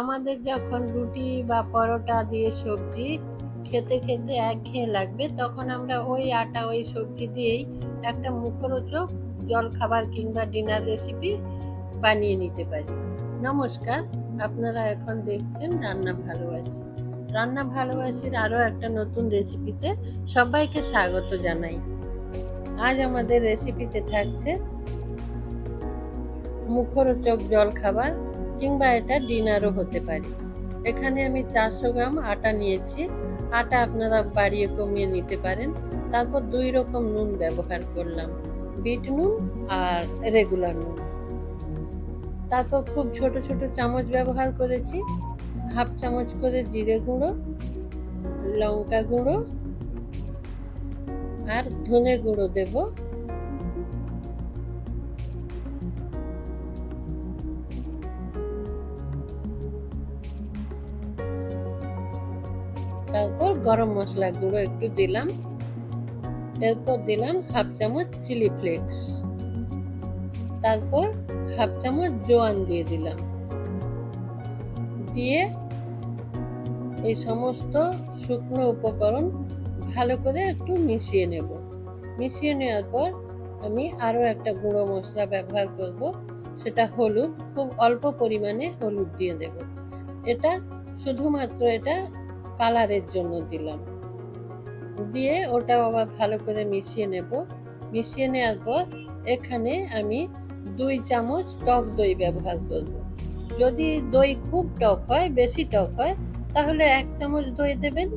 আমাদের যখন রুটি বা পরোটা দিয়ে সবজি খেতে খেতে একঘেয়ে লাগবে, তখন আমরা ওই আটা, ওই সবজি দিয়েই একটা মুখরোচক জলখাবার কিংবা ডিনার রেসিপি বানিয়ে নিতে পারি। নমস্কার, আপনারা এখন দেখছেন রান্না ভালোবাসি। রান্না ভালোবাসির আরও একটা নতুন রেসিপিতে সবাইকে স্বাগত জানাই। আজ আমাদের রেসিপিতে থাকছে মুখরোচক জলখাবার কিংবা এটা ডিনারও হতে পারে। এখানে আমি চারশো গ্রাম আটা নিয়েছি। আটা আপনারা বাড়িয়ে কমিয়ে নিতে পারেন। তারপর দুই রকম নুন ব্যবহার করলাম। বিট নুন আর রেগুলার নুন। তারপর খুব ছোট ছোট চামচ ব্যবহার করেছি। হাফ চামচ করে জিরে গুঁড়ো, লঙ্কা গুঁড়ো আর ধনে গুঁড়ো দেবো। গরম মশলা গুঁড়ো একটু দিলাম। এরপর দিলাম হাফ চামচ চিলি ফ্লেক্স। তারপর হাফ চামচ জোয়ান দিয়ে দিলাম। দিয়ে এই সমস্ত শুকনো উপকরণ ভালো করে একটু মিশিয়ে নেব। মিশিয়ে নেওয়ার পর আমি আরও একটা গুঁড়ো মশলা ব্যবহার করব। সেটা হলুদ, খুব অল্প পরিমাণে হলুদ দিয়ে দেব। এটা শুধুমাত্র এটা কালারের জন্য দিলাম। দিয়ে ওটা আবার ভালো করে মিশিয়ে নেব। মিশিয়ে নেওয়ার পর এখানে আমি দুই চামচ টক দই ব্যবহার করব। যদি দই খুব টক হয়, বেশি টক হয়, তাহলে এক চামচ দই দেবেন।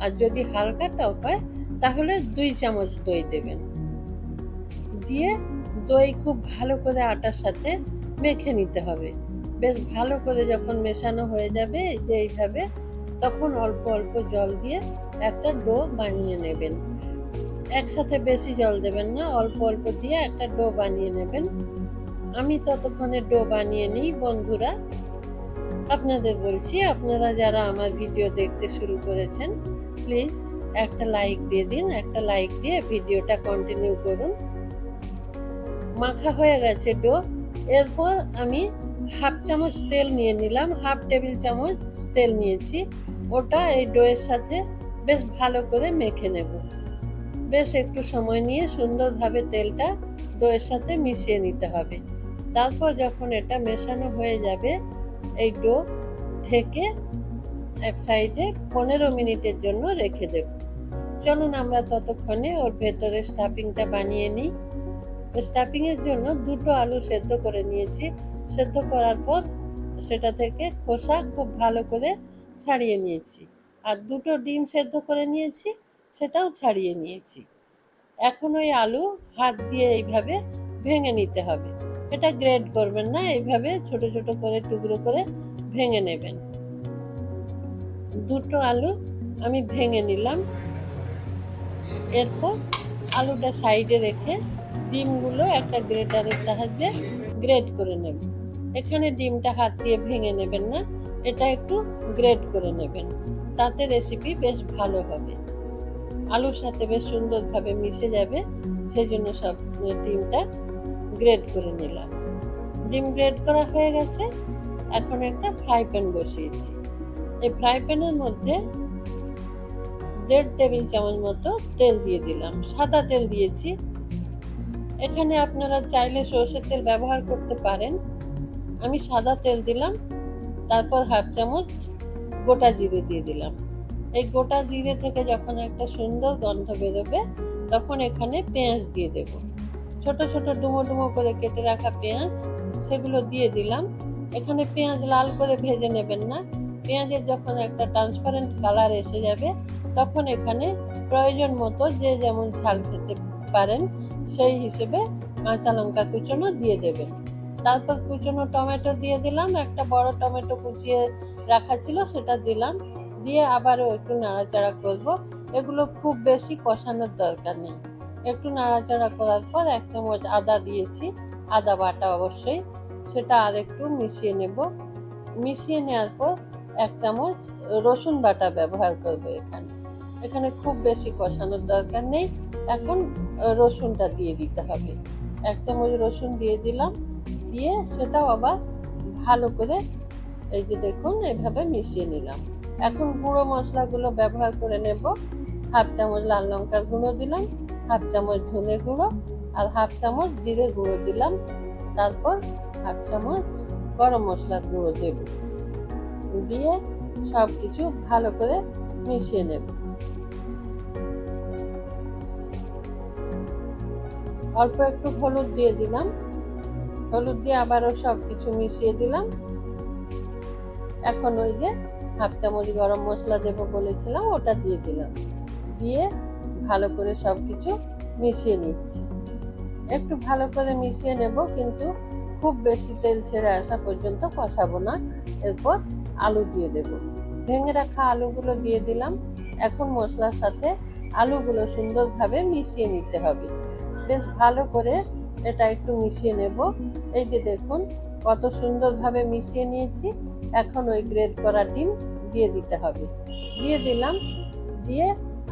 আর যদি হালকা টক হয়, তাহলে দুই চামচ দই দেবেন। দিয়ে দই খুব ভালো করে আটার সাথে মেখে নিতে হবে। বেশ ভালো করে যখন মেশানো হয়ে যাবে যে এইভাবে তখন অল্প অল্প জল দিয়ে একটা ডো বানিয়ে নেবেন। একসাথে বেশি জল দেবেন না, অল্প অল্প দিয়ে একটা ডো বানিয়ে নেবেন। আমি ততক্ষণে ডো বানিয়ে নিই, বন্ধুরা। আপনাদের বলছি, আপনারা যারা আমার ভিডিও দেখতে শুরু করেছেন, প্লিজ একটা লাইক দিয়ে দিন, একটা লাইক দিয়ে ভিডিওটা কন্টিনিউ করুন। মাখা হয়ে গেছে ডো। এরপর আমি হাফ চামচ তেল নিয়ে নিলাম, হাফ টেবিল চামচ তেল নিয়েছি। ওটা এই ডোয়ের সাথে বেশ ভালো করে মেখে নেব। বেশ একটু সময় নিয়ে সুন্দরভাবে তেলটা ডোয়ের সাথে মিশিয়ে নিতে হবে। তারপর যখন এটা মেশানো হয়ে যাবে, এই ডো ঢেকে এক সাইডে পনেরো মিনিটের জন্য রেখে দেব। চলুন আমরা ততক্ষণে ওর ভেতরে স্টাফিংটা বানিয়ে নিই। স্টাফিংয়ের জন্য দুটো আলু সেদ্ধ করে নিয়েছি। সেদ্ধ করার পর সেটা থেকে খোসা খুব ভালো করে ছাড়িয়ে নিয়েছি। আর দুটো ডিম সেদ্ধ করে নিয়েছি, সেটাও ছাড়িয়ে নিয়েছি। এখন ওই আলু হাত দিয়ে এইভাবে ভেঙে নিতে হবে। এটা গ্রেড করবেন না, এইভাবে ছোট ছোট করে, টুকরো করে ভেঙে নেবেন। দুটো আলু আমি ভেঙে নিলাম। এরপর আলুটা সাইডে রেখে ডিমগুলো একটা গ্রেটারের সাহায্যে গ্রেড করে নেব। এখানে ডিমটা হাত দিয়ে ভেঙে নেবেন না, এটা একটু গ্রেড করে নেবেন। তাতে রেসিপি বেশ ভালো হবে। আলুর সাথে বেশ সুন্দরভাবে মিশে যাবে সেই জন্য সব ডিমটা গ্রেড করে নিলাম। ডিম গ্রেড করা হয়ে গেছে, এখন একটা ফ্রাই প্যান বসিয়েছি। এই ফ্রাই প্যানের মধ্যে দেড় টেবিল চামচ মতো তেল দিয়ে দিলাম, সাদা তেল দিয়েছি। এখানে আপনারা চাইলে সর্ষের তেল ব্যবহার করতে পারেন। আমি সাদা তেল দিলাম, তারপর হাফ চামচ গোটা জিরে দিয়ে দিলাম। এই গোটা জিরে থেকে যখন একটা সুন্দর গন্ধ বেরোবে, তখন এখানে পেঁয়াজ দিয়ে দেব। ছোট ছোট ডুমো ডুমো করে কেটে রাখা পেঁয়াজ, সেগুলো দিয়ে দিলাম। এখানে পেঁয়াজ লাল করে ভেজে নেবেন না। পেঁয়াজের যখন একটা ট্রান্সপারেন্ট কালার এসে যাবে, তখন এখানে প্রয়োজন মতো যে যেমন ঝাল খেতে পারেন, সেই হিসেবে কাঁচা লঙ্কা কুচনো দিয়ে দেবেন। তারপর কুচনো টমেটো দিয়ে দিলাম, একটা বড় টমেটো কুচিয়ে রাখা ছিল সেটা দিলাম, দিয়ে আবারও একটু নাড়াচাড়া করব। এগুলো খুব বেশি কষানোর দরকার নেই। একটু নাড়াচাড়া করার পর এক চামচ আদা দিয়েছি, আদা বাটা অবশ্যই, সেটা আর একটু মিশিয়ে নেব। মিশিয়ে নেওয়ার পর এক চামচ রসুন বাটা ব্যবহার করব এখানে। এখানে খুব বেশি কষানোর দরকার নেই, এখন রসুনটা দিয়ে দিতে হবে। এক চামচ রসুন দিয়ে দিলাম দিয়ে সেটাও আবার ভালো করে এই যে দেখুন, এভাবে মিশিয়ে নিলাম। এখন গুঁড়ো মশলাগুলো ব্যবহার করে নেব। হাফ চামচ লাল লঙ্কার গুঁড়ো দিলাম, হাফ চামচ ধনে গুঁড়ো আর হাফ চামচ জিরে গুঁড়ো দিলাম। তারপর হাফ চামচ গরম মশলার গুঁড়ো দেব। দিয়ে সব কিছু ভালো করে মিশিয়ে নেব। অল্প একটু হলুদ দিয়ে দিলাম। হলুদ দিয়ে আবারও সব কিছু মিশিয়ে দিলাম। এখন ওই যে হাফ চামচ গরম মশলা দেবো বলেছিলাম, ওটা দিয়ে দিলাম। দিয়ে ভালো করে সব কিছু মিশিয়ে নিচ্ছি। একটু ভালো করে মিশিয়ে নেব, কিন্তু খুব বেশি তেল ছেড়ে আসা পর্যন্ত কষাবো না। এরপর আলু দিয়ে দেব। ভেঙে রাখা আলুগুলো দিয়ে দিলাম। এখন মশলার সাথে আলুগুলো সুন্দরভাবে মিশিয়ে নিতে হবে। বেশ ভালো করে এটা একটু মিশিয়ে নেব। এই যে দেখুন, কত সুন্দরভাবে মিশিয়ে নিয়েছি। এখন ওই গ্রেড করা ডিম দিয়ে দিতে হবে। দিয়ে দিলাম, দিয়ে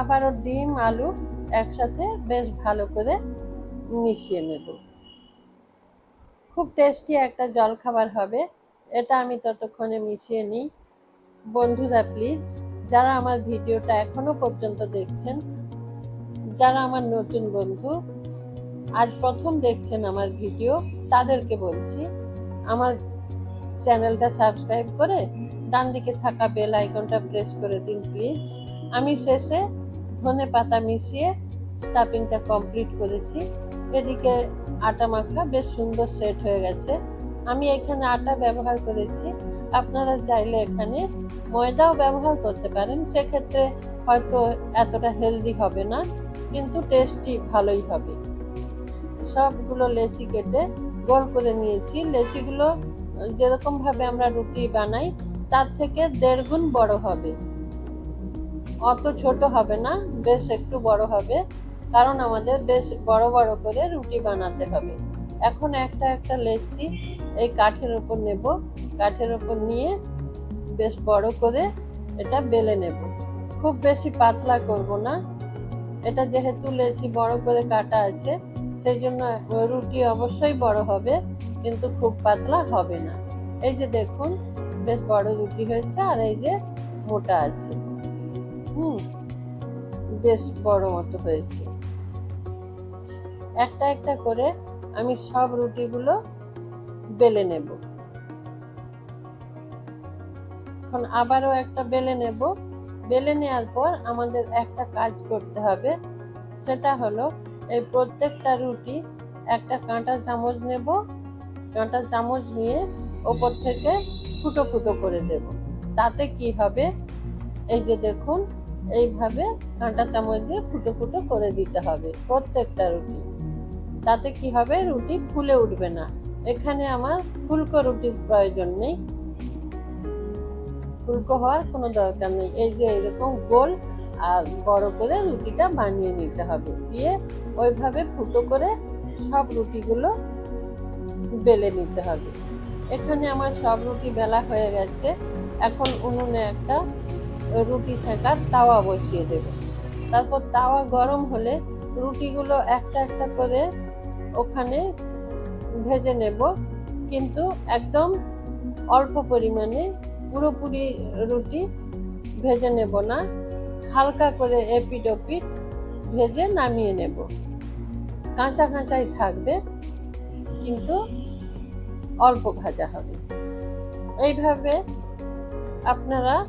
আবারও ডিম, আলু একসাথে বেশ ভালো করে মিশিয়ে নেব। খুব টেস্টি একটা জলখাবার হবে। এটা আমি ততক্ষণে মিশিয়ে নিই। বন্ধুরা প্লিজ যারা আমার ভিডিওটা এখনও পর্যন্ত দেখছেন, যারা আমার নতুন বন্ধু আজ প্রথম দেখছেন আমার ভিডিও, তাদেরকে বলছি, আমার চ্যানেলটা সাবস্ক্রাইব করে ডান দিকে থাকা বেল আইকনটা প্রেস করে দিন প্লিজ। আমি শেষে ধনে পাতা মিশিয়ে স্টাফিংটা কমপ্লিট করেছি। এদিকে আটা মাখা বেশ সুন্দর সেট হয়ে গেছে। আমি এখানে আটা ব্যবহার করেছি। আপনারা চাইলে এখানে ময়দাও ব্যবহার করতে পারেন। সেক্ষেত্রে হয়তো এতটা হেলদি হবে না, কিন্তু টেস্টি ভালোই হবে। সবগুলো লেচি কেটে গোল করে নিয়েছি। লেচিগুলো যেরকম ভাবে আমরা রুটি বানাই, তার থেকে দেড় গুণ বড় হবে। অত ছোট হবে না, বেশ একটু বড় হবে, কারণ আমাদের বেশ বড় বড় করে রুটি বানাতে হবে। এখন একটা একটা লেচি এই কাঠের ওপর নেব, কাঠের ওপর নিয়ে বেশ বড় করে এটা বেলে নেব। খুব বেশি পাতলা করব না। এটা যেহেতু লেচি বড় করে কাটা আছে সেই জন্য রুটি অবশ্যই বড় হবে, কিন্তু খুব পাতলা হবে না। এই যে দেখুন, বেশ বড় রুটি হয়েছে আর এই যে মোটা আছে। হুম, বেশ বড় মতো হয়েছে। একটা একটা করে আমি সব রুটিগুলো বেলে নেব। এখন আবারও একটা বেলে নেব। বেলে নেওয়ার পর আমাদের একটা কাজ করতে হবে, সেটা হলো এই প্রত্যেকটা রুটি একটা কাঁটা চামচ নেব, কাঁটা চামচ নিয়ে ওপর থেকে ফুটো ফুটো করে দেব। তাতে কি হবে? এই যে দেখুন, এইভাবে কাঁটা চামচ দিয়ে ফুটো ফুটো করে দিতে হবে প্রত্যেকটা রুটি। তাতে কি হবে? রুটি ফুলে উঠবে না। এখানে আমার ফুলকো রুটির প্রয়োজন নেই। ফুলকো হওয়ার কোনো দরকার নেই। এই যে এরকম গোল, আর বড় করে রুটিটা বানিয়ে নিতে হবে। দিয়ে ওইভাবে ফুটো করে সব রুটিগুলো বেলে নিতে হবে। এখানে আমার সব রুটি বেলা হয়ে গেছে। এখন উনুনে একটা রুটি সেঁকার তাওয়া বসিয়ে দেব। তারপর তাওয়া গরম হলে রুটিগুলো একটা একটা করে ওখানে ভেজে নেব। কিন্তু একদম অল্প পরিমাণে পুরোপুরি রুটি ভেজে নেব না। হালকা করে এপিট ওপিট ভেজে নামিয়ে নেব। কাঁচা কাঁচাই থাকবে, কিন্তু অল্প ভাজা হবে। এইভাবে আপনারা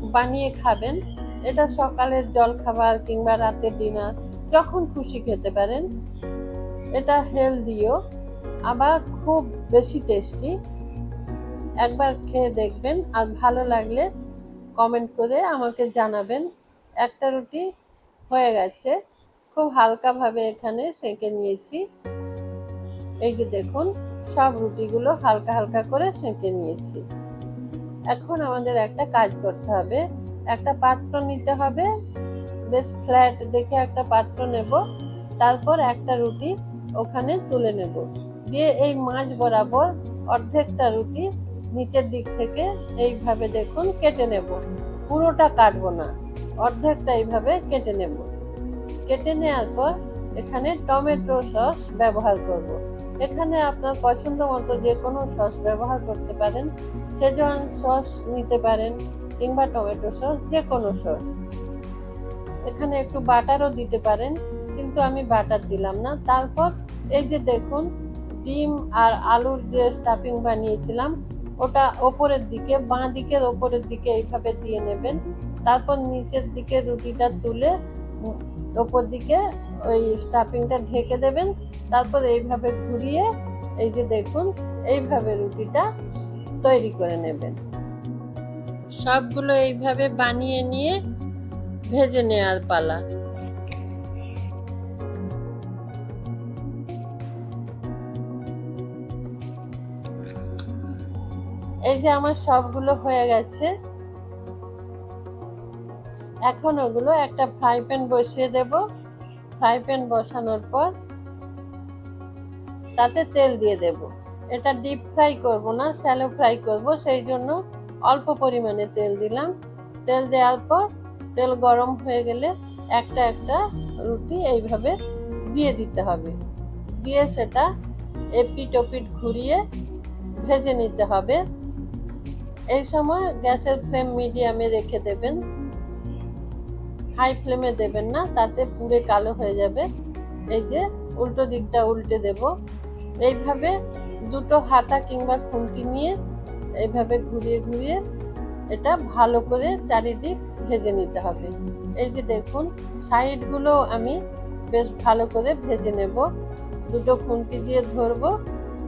বানিয়ে খাবেন। এটা সকালের জলখাবার কিংবা রাতের ডিনার, যখন খুশি খেতে পারেন। এটা হেলদিও, আবার খুব বেশি টেস্টি। একবার খেয়ে দেখবেন, আর ভালো লাগলে কমেন্ট করে আমাকে জানাবেন। একটা রুটি হয়ে গেছে। খুব হালকাভাবে এখানে সেঁকে নিয়েছি। এই যে দেখুন, সব রুটিগুলো হালকা হালকা করে সেঁকে নিয়েছি। এখন আমাদের একটা কাজ করতে হবে। একটা পাত্র নিতে হবে। বেশ ফ্ল্যাট দেখে একটা পাত্র নেব। তারপর একটা রুটি ওখানে তুলে নেব। দিয়ে এই মাছ বরাবর অর্ধেকটা রুটি নিচের দিক থেকে এইভাবে দেখুন কেটে নেব। পুরোটা কাটবো না। অর্ধেকটা এইভাবে কেটে নেব। কেটে নেওয়ার পর এখানে টমেটো সস ব্যবহার করব। এখানে আপনার পছন্দ মতো যে কোনো সস ব্যবহার করতে পারেন সেজন সস নিতে পারেন কিংবা টমেটো সস, যে কোনো সস। এখানে একটু বাটারও দিতে পারেন, কিন্তু আমি বাটার দিলাম না। তারপর এই যে দেখুন, ডিম আর আলুর যে স্টাফিং বানিয়েছিলাম, ওটা ওপরের দিকে, বাঁ দিকের ওপরের দিকে এইভাবে দিয়ে নেবেন। তারপর নিচের দিকে রুটিটা তুলে ওপর দিকে ওই স্টাফিংটা ঢেকে দেবেন। তারপর এইভাবে ঘুরিয়ে, এই যে দেখুন, এইভাবে রুটিটা তৈরি করে নেবেন। সবগুলো এইভাবে বানিয়ে নিয়ে ভেজে নেওয়ার পালা। এই যে আমার সবগুলো হয়ে গেছে। এখন ওগুলো একটা ফ্রাই প্যান বসিয়ে দেব। ফ্রাই প্যান বসানোর পর তাতে তেল দিয়ে দেব। এটা ডিপ ফ্রাই করব না শ্যালো ফ্রাই করব, সেই জন্য অল্প পরিমাণে তেল দিলাম। তেল দেওয়ার পর তেল গরম হয়ে গেলে একটা একটা রুটি এইভাবে দিয়ে দিতে হবে। দিয়ে সেটা এপিট ওপিট ঘুরিয়ে ভেজে নিতে হবে। এই সময় গ্যাসের ফ্লেম মিডিয়ামে রেখে দেবেন। হাই ফ্লেমে দেবেন না, তাতে পুড়ে কালো হয়ে যাবে। এই যে, উল্টো দিকটা উল্টে দেব। এইভাবে দুটো হাতা কিংবা খুন্তি নিয়ে এইভাবে ঘুরিয়ে ঘুরিয়ে এটা ভালো করে চারিদিক ভেজে নিতে হবে। এই যে দেখুন সাইডগুলো আমি বেশ ভালো করে ভেজে নেব। দুটো খুন্তি দিয়ে ধরবো,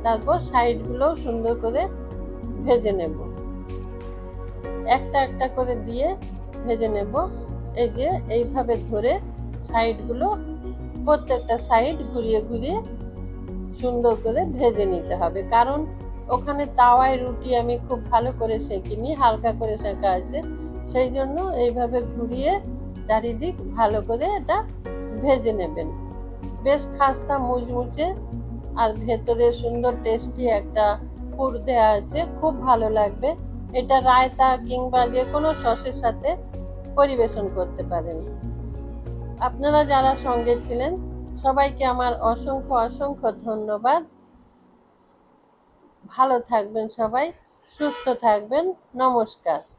তারপর সাইডগুলো সুন্দর করে ভেজে নেব। একটা একটা করে দিয়ে ভেজে নেব। এই যে এইভাবে ধরে সাইডগুলো প্রত্যেকটা সাইড ঘুরিয়ে ঘুরিয়ে সুন্দর করে ভেজে নিতে হবে। কারণ ওখানে তাওয়ায় রুটি আমি খুব ভালো করে সেঁকিনি, হালকা করে সেঁকা আছে। সেই জন্য এইভাবে ঘুরিয়ে চারিদিক ভালো করে এটা ভেজে নেবেন। বেশ খাস্তা মুচমুচে আর ভেতরে সুন্দর টেস্টি একটা পুর দেওয়া আছে, খুব ভালো লাগবে। এটা রায়তা কিংবা যে কোনো সসের সাথে পরিবেশন করতে পারেন। আপনারা যারা সঙ্গে ছিলেন, সবাইকে আমার অসংখ্য অসংখ্য ধন্যবাদ। ভালো থাকবেন সবাই, সুস্থ থাকবেন। নমস্কার।